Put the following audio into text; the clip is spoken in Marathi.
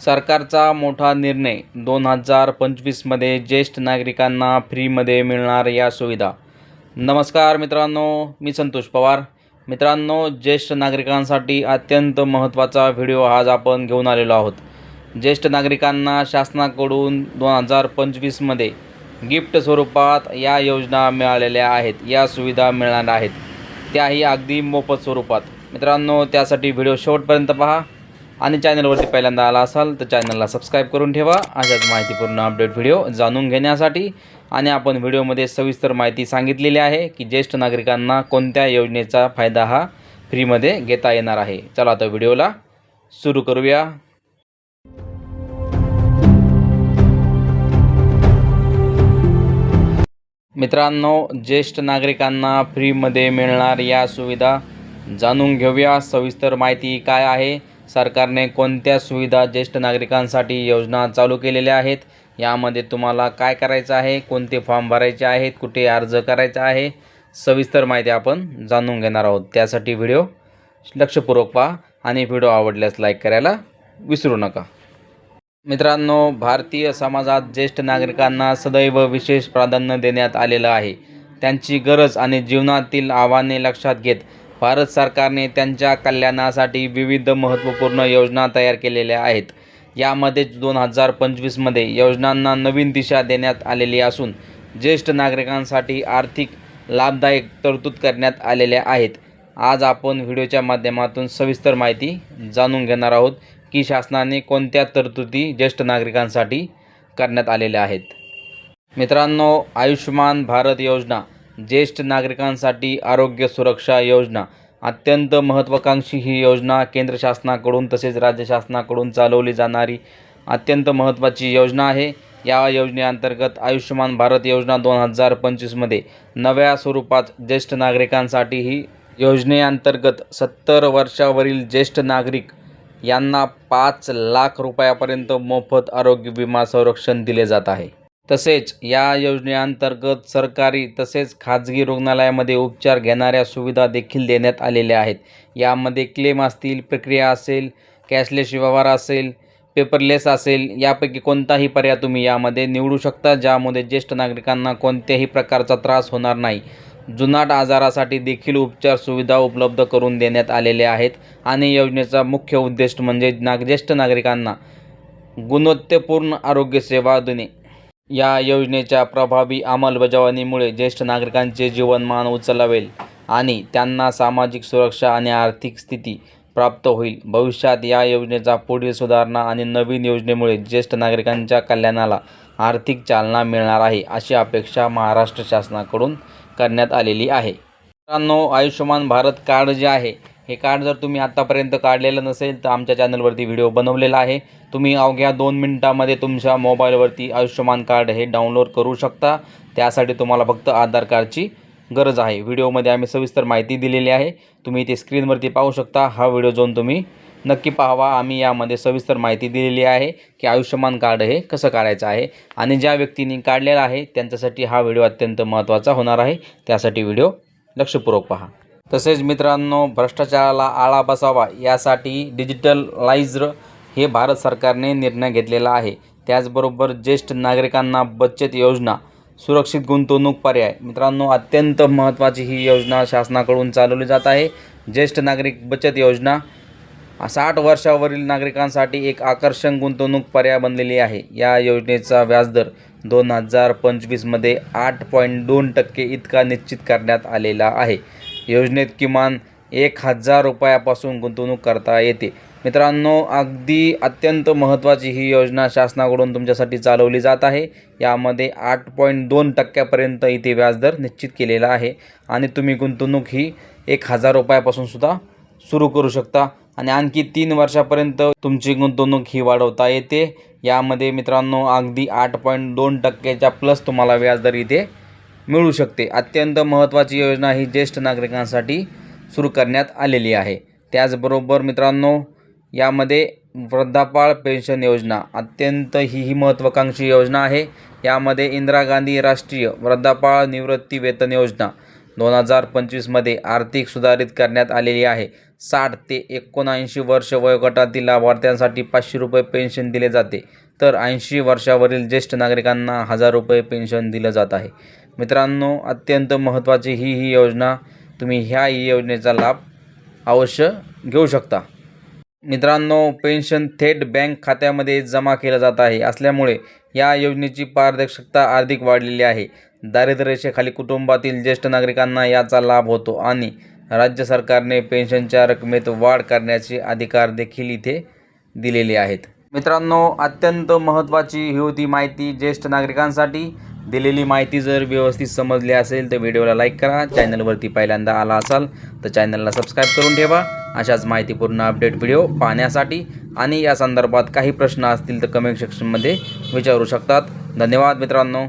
सरकारचा मोठा निर्णय. दोन हजार पंचवीसमध्ये ज्येष्ठ नागरिकांना फ्रीमध्ये मिळणार या सुविधा. नमस्कार मित्रांनो मी संतोष पवार. मित्रांनो ज्येष्ठ नागरिकांसाठी अत्यंत महत्त्वाचा व्हिडिओ आज आपण घेऊन आलेलो आहोत. ज्येष्ठ नागरिकांना शासनाकडून दोन हजार पंचवीसमध्ये गिफ्ट स्वरूपात या योजना मिळालेल्या आहेत. या सुविधा मिळणार आहेत. त्याही अगदी मोफत स्वरूपात. मित्रांनो त्यासाठी व्हिडिओ शेवटपर्यंत पहा. आणि चॅनलवरती पहिल्यांदा आला असाल तर चॅनलला सबस्क्राईब करून ठेवा. अशाच माहितीपूर्ण अपडेट व्हिडिओ जाणून घेण्यासाठी आणि आपण व्हिडिओमध्ये सविस्तर माहिती सांगितलेली आहे की ज्येष्ठ नागरिकांना कोणत्या योजनेचा फायदा हा फ्रीमध्ये घेता येणार आहे. चला आता व्हिडिओला सुरू करूया. मित्रांनो ज्येष्ठ नागरिकांना फ्रीमध्ये मिळणार या सुविधा जाणून घेऊया. सविस्तर माहिती काय आहे? सरकारने कोणत्या सुविधा ज्येष्ठ नागरिकांसाठी योजना चालू केलेल्या आहेत? यामध्ये तुम्हाला काय करायचं आहे? कोणते फॉर्म भरायचे आहेत? कुठे अर्ज करायचा आहे? सविस्तर माहिती आपण जाणून घेणार आहोत. त्यासाठी व्हिडिओ लक्षपूर्वक पहा आणि व्हिडिओ आवडल्यास लाईक करायला विसरू नका. मित्रांनो भारतीय समाजात ज्येष्ठ नागरिकांना सदैव विशेष प्राधान्य देण्यात आलेलं आहे. त्यांची गरज आणि जीवनातील आव्हाने लक्षात घेत भारत सरकारने त्यांच्या कल्याणासाठी विविध महत्त्वपूर्ण योजना तयार केलेल्या आहेत. यामध्येच दोन हजार पंचवीसमध्ये योजनांना नवीन दिशा देण्यात आलेली असून ज्येष्ठ नागरिकांसाठी आर्थिक लाभदायक तरतूद करण्यात आलेल्या आहेत. आज आपण व्हिडिओच्या माध्यमातून सविस्तर माहिती जाणून घेणार आहोत की शासनाने कोणत्या तरतुदी ज्येष्ठ नागरिकांसाठी करण्यात आलेल्या आहेत. मित्रांनो आयुष्यमान भारत योजना ज्येष्ठ नागरिकांसाठी आरोग्य सुरक्षा योजना. अत्यंत महत्त्वाकांक्षी ही योजना केंद्र शासनाकडून तसेच राज्य शासनाकडून चालवली जाणारी अत्यंत महत्त्वाची योजना आहे. या योजनेअंतर्गत आयुष्यमान भारत योजना दोन हजार पंचवीसमध्ये नव्या स्वरूपात ज्येष्ठ नागरिकांसाठी ही योजनेअंतर्गत सत्तर वर्षावरील ज्येष्ठ नागरिक यांना पाच लाख रुपयापर्यंत मोफत आरोग्य विमा संरक्षण दिले जात आहे. तसेच या योजनेअंतर्गत सरकारी तसेच खाजगी रुग्णालयामध्ये उपचार घेणाऱ्या सुविधा देखील देण्यात आलेल्या आहेत. यामध्ये क्लेम असतील प्रक्रिया असेल कॅशलेस व्यवहार असेल पेपरलेस असेल यापैकी कोणताही पर्याय तुम्ही यामध्ये निवडू शकता ज्यामध्ये ज्येष्ठ नागरिकांना कोणत्याही प्रकारचा त्रास होणार नाही. जुनाट आजारासाठी देखील उपचार सुविधा उपलब्ध करून देण्यात आलेल्या आहेत आणि योजनेचा मुख्य उद्देश म्हणजे नाग ज्येष्ठ नागरिकांना गुणवत्तेपूर्ण आरोग्यसेवा देणे. या योजनेच्या प्रभावी अंमलबजावणीमुळे ज्येष्ठ नागरिकांचे जीवनमान उचलावेल आणि त्यांना सामाजिक सुरक्षा आणि आर्थिक स्थिती प्राप्त होईल. भविष्यात या योजनेचा पुढील सुधारणा आणि नवीन योजनेमुळे ज्येष्ठ नागरिकांच्या कल्याणाला आर्थिक चालना मिळणार आहे अशी अपेक्षा महाराष्ट्र शासनाकडून करण्यात आलेली आहे. मित्रांनो आयुष्यमान भारत कार्ड जे आहे हे कार्ड जर तुम्ही आत्तापर्यंत काढलेलं नसेल तर आमच्या चॅनलवरती व्हिडिओ बनवलेला आहे. तुम्ही अवघ्या दोन मिनटामध्ये तुमच्या मोबाईलवरती आयुष्यमान कार्ड हे डाउनलोड करू शकता. त्यासाठी तुम्हाला फक्त आधार कार्डची गरज आहे. व्हिडिओमध्ये आम्ही सविस्तर माहिती दिलेली आहे. तुम्ही ते स्क्रीनवरती पाहू शकता. हा व्हिडिओ जाऊन तुम्ही नक्की पाहावा. आम्ही यामध्ये सविस्तर माहिती दिलेली आहे की आयुष्यमान कार्ड हे कसं काढायचं आहे आणि ज्या व्यक्तींनी काढलेलं आहे त्यांच्यासाठी हा व्हिडिओ अत्यंत महत्त्वाचा होणार आहे. त्यासाठी व्हिडिओ लक्षपूर्वक पहा. तसेच मित्रांनो भ्रष्टाचाराला आळा बसावा यासाठी डिजिटलाइज्ड हे भारत सरकारने निर्णय घेतलेला आहे. त्याचबरोबर ज्येष्ठ नागरिकांना बचत योजना सुरक्षित गुंतवणूक पर्याय मित्रांनो अत्यंत महत्त्वाची ही योजना शासनाकडून चालवली जात आहे. ज्येष्ठ नागरिक बचत योजना साठ वर्षावरील नागरिकांसाठी एक आकर्षक गुंतवणूक पर्याय बनलेली आहे. या योजनेचा व्याजदर दोन हजार पंचवीसमध्ये आठ पॉईंट दोन टक्के इतका निश्चित करण्यात आलेला आहे. योजनेत किमान एक हजार रुपयापासून गुंतवणूक करता येते. मित्रांनो अगदी अत्यंत महत्त्वाची ही योजना शासनाकडून तुमच्यासाठी चालवली जात आहे. यामध्ये आठ पॉईंट दोन टक्क्यापर्यंत इथे व्याजदर निश्चित केलेला आहे आणि तुम्ही गुंतवणूक ही एक हजार रुपयापासून सुद्धा सुरू करू शकता आणि आणखी तीन वर्षापर्यंत तुमची गुंतवणूक ही वाढवता येते. यामध्ये मित्रांनो अगदी आठ पॉईंट दोन टक्क्याच्या प्लस तुम्हाला व्याजदर इथे मिळू शकते. अत्यंत महत्त्वाची योजना ही ज्येष्ठ नागरिकांसाठी सुरू करण्यात आलेली आहे. त्याचबरोबर मित्रांनो यामध्ये वृद्धापाळ पेन्शन योजना अत्यंत ही ही महत्त्वाकांक्षी योजना आहे. यामध्ये इंदिरा गांधी राष्ट्रीय वृद्धापाळ निवृत्ती वेतन योजना दोन हजार पंचवीसमध्ये आर्थिक सुधारित करण्यात आलेली आहे. साठ ते एकोणऐंशी वर्ष वयोगटातील लाभार्थ्यांसाठी पाचशे रुपये पेन्शन दिले जाते. तर ऐंशी वर्षावरील ज्येष्ठ नागरिकांना हजार रुपये पेन्शन दिलं जात आहे. मित्रांनो अत्यंत महत्त्वाची ही ही योजना तुम्ही ह्या ही योजनेचा लाभ अवश्य घेऊ शकता. मित्रांनो पेन्शन थेट बँक खात्यामध्ये जमा केलं जात आहे. असल्यामुळे या योजनेची पारदर्शकता अधिक वाढलेली आहे. दारिद्र्यरेषेखाली कुटुंबातील ज्येष्ठ नागरिकांना याचा लाभ होतो आणि राज्य सरकारने पेन्शनच्या रकमेत वाढ करण्याचे अधिकार देखील इथे दिलेले आहेत. मित्रांनो अत्यंत महत्त्वाची ही होती माहिती ज्येष्ठ नागरिकांसाठी. दिलेली माहिती जर व्यवस्थित समजली असेल तर व्हिडिओला लाईक करा. चॅनलवरती पहिल्यांदा आला असाल तर चॅनलला सबस्क्राईब करून ठेवा. अशाच माहितीपूर्ण अपडेट व्हिडिओ पाहण्यासाठी आणि या संदर्भात काही प्रश्न असतील तर कमेंट सेक्शनमध्ये विचारू शकतात. धन्यवाद मित्रांनो.